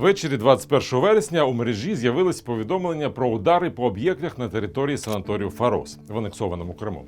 Ввечері 21 вересня у мережі з'явились повідомлення про удари по об'єктах на території санаторію Фарос в анексованому Криму.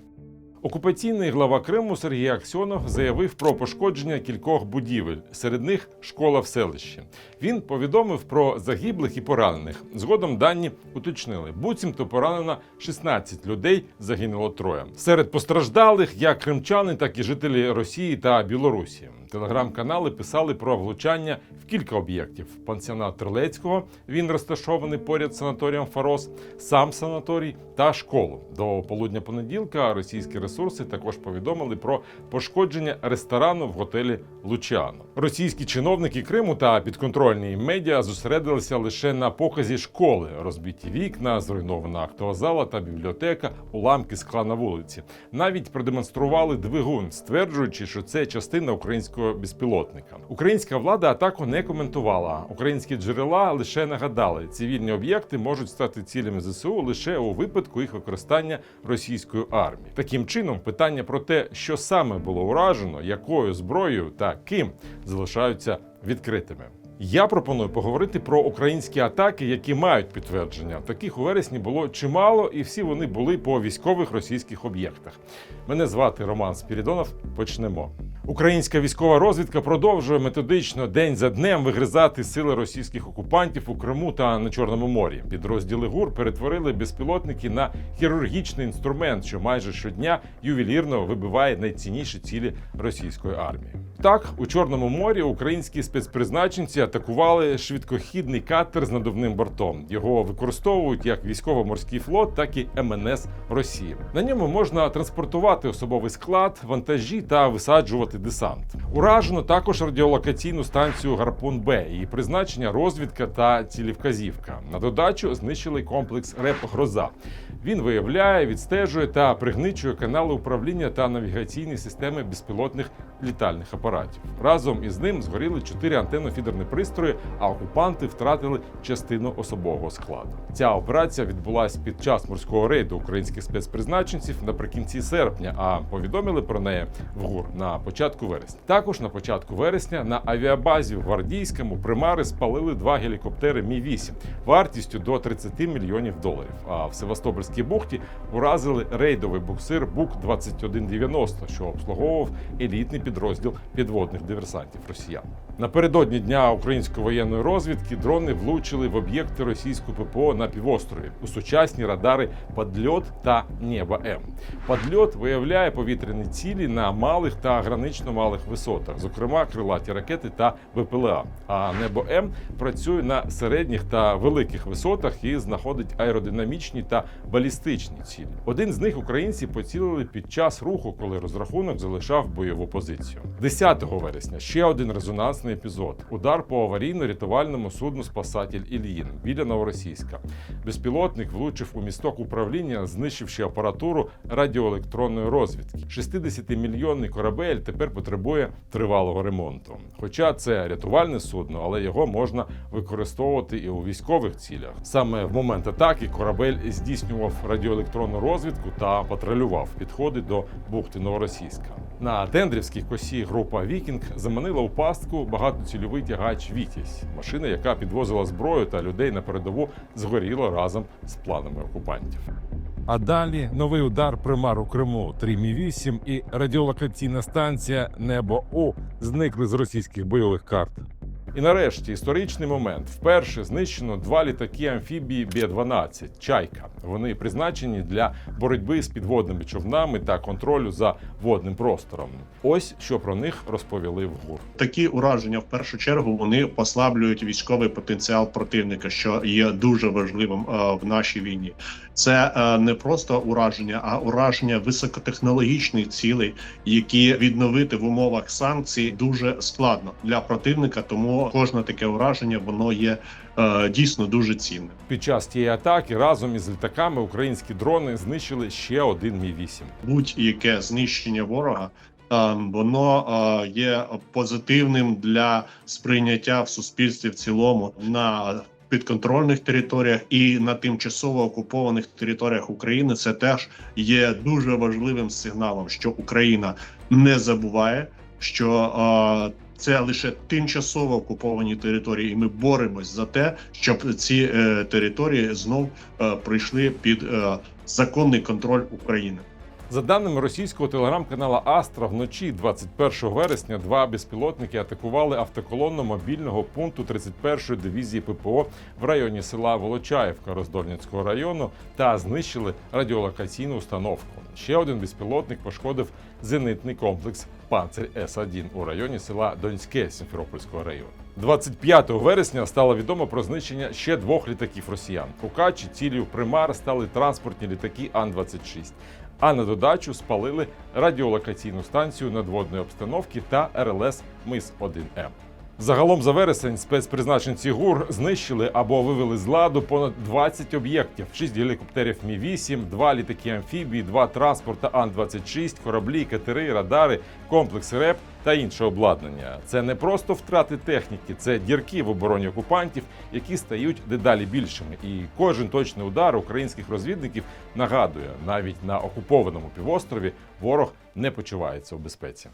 Окупаційний глава Криму Сергій Аксьонов заявив про пошкодження кількох будівель, серед них школа в селищі. Він повідомив про загиблих і поранених. Згодом дані уточнили. Буцімто поранено 16 людей, загинуло троє. Серед постраждалих як кримчани, так і жителі Росії та Білорусі. Телеграм-канали писали про влучання в кілька об'єктів: пансіонат Трилецького, він розташований поряд з санаторієм Фарос, сам санаторій та школу. До полудня понеділка російські ресурси також повідомили про пошкодження ресторану в готелі Лучано. Російські чиновники Криму та підконтрольні медіа зосередилися лише на показі школи, розбиті вікна, зруйнована актова зала та бібліотека, уламки скла на вулиці. Навіть продемонстрували двигун, стверджуючи, що це частина українського безпілотника. Українська влада атаку не коментувала. Українські джерела лише нагадали, цивільні об'єкти можуть стати цілями ЗСУ лише у випадку їх використання російською армією. Таким чином, питання про те, що саме було уражено, якою зброєю та ким залишаються відкритими. Я пропоную поговорити про українські атаки, які мають підтвердження. Таких у вересні було чимало, і всі вони були по військових російських об'єктах. Мене звати Роман Спірідонов. Почнемо. Українська військова розвідка продовжує методично день за днем вигризати сили російських окупантів у Криму та на Чорному морі. Підрозділи ГУР перетворили безпілотники на хірургічний інструмент, що майже щодня ювелірно вибиває найцінніші цілі російської армії. Так, у Чорному морі українські спецпризначенці атакували швидкохідний катер з надувним бортом. Його використовують як військово-морський флот, так і МНС Росії. На ньому можна транспортувати особовий склад, вантажі та висаджувати десант. Уражено також радіолокаційну станцію Гарпун Б. Її призначення розвідка та цілівказівка. На додачу знищили комплекс РЕП Гроза. Він виявляє, відстежує та пригничує канали управління та навігаційні системи безпілотних літальних апаратів. Разом із ним згоріли чотири антенно-фідерні пристрої, а окупанти втратили частину особового складу. Ця операція відбулася під час морського рейду українських спецпризначенців наприкінці серпня, а повідомили про неї в ГУР на початку вересня. Також на початку вересня на авіабазі в Гвардійському примари спалили два гелікоптери Мі 8 вартістю до 30 мільйонів доларів. А в Севастопольській бухті уразили рейдовий буксир Бук 2190 що обслуговував елітний підрозділ підводних диверсантів росіян. Напередодні дня української воєнної розвідки дрони влучили в об'єкти російського ППО на півострові у сучасні радари «Подльот» та «Небо М. «Подльот» виявляє повітряні цілі на малих та гранично малих висотах, зокрема крилаті ракети та ВПЛА. А «Небо М працює на середніх та великих висотах і знаходить аеродинамічні та балістичні цілі. Один з них українці поцілили під час руху, коли розрахунок залишав бойову позицію. 10 вересня ще один резонансний епізод: удар по аварійно-рятувальному судну Спасатель Ільїн біля Новоросійська. Безпілотник влучив у місток управління, знищивши апаратуру радіоелектронної розвідки. 60-мільйонний корабель тепер потребує тривалого ремонту. Хоча це рятувальне судно, але його можна використовувати і у військових цілях. Саме в момент атаки корабель здійснював радіоелектронну розвідку та патрулював підходи до бухти Новоросійська. На Дендрівській косі група Вікінг заманила у пастку багатоцільовий тягач Вітязь, машина, яка підвозила зброю та людей на передову, згоріла разом з планами окупантів. А далі новий удар примар у Криму. Три Мі 8 і радіолокаційна станція Небо У зникли з російських бойових карт. І нарешті історичний момент. Вперше знищено два літаки амфібії Б-12 Чайка. Вони призначені для боротьби з підводними човнами та контролю за водним простором. Ось що про них розповіли в ГУР. Такі ураження в першу чергу вони послаблюють військовий потенціал противника, що є дуже важливим е, в нашій війні. Це е, не просто ураження, а ураження високотехнологічних цілей, які відновити в умовах санкцій дуже складно для противника. Тому кожне таке ураження воно є е, дійсно дуже цінним. Під час тієї атаки разом із літаками українські дрони знищили ще один Мі 8 будь-яке знищення ворога. е, Воно е, є позитивним для сприйняття в суспільстві в цілому на підконтрольних територіях і на тимчасово окупованих територіях України. Це теж є дуже важливим сигналом, що Україна не забуває, що е, це лише тимчасово окуповані території, і ми боремось за те, щоб ці е, території знов е, прийшли під е, законний контроль України. За даними російського телеграм-канала Астра, вночі 21 вересня два безпілотники атакували автоколонну мобільного пункту 31-ї дивізії ППО в районі села Волочаївка Роздольницького району та знищили радіолокаційну установку. Ще один безпілотник пошкодив зенитний комплекс Панцир С-1 у районі села Донське Сімферопольського району. 25 вересня стало відомо про знищення ще двох літаків росіян. У Качі ціллю примар стали транспортні літаки Ан-26 а на додачу спалили радіолокаційну станцію надводної обстановки та РЛС Мис 1 М. Загалом за вересень спецпризначенці ГУР знищили або вивели з ладу понад 20 об'єктів: 6 гелікоптерів Мі 8 2 літаки амфібії, 2 транспорта Ан-26, кораблі, катери, радари, комплекс РЕП та інше обладнання. Це не просто втрати техніки, це дірки в обороні окупантів, які стають дедалі більшими. І кожен точний удар українських розвідників нагадує, навіть на окупованому півострові ворог не почувається у безпеці.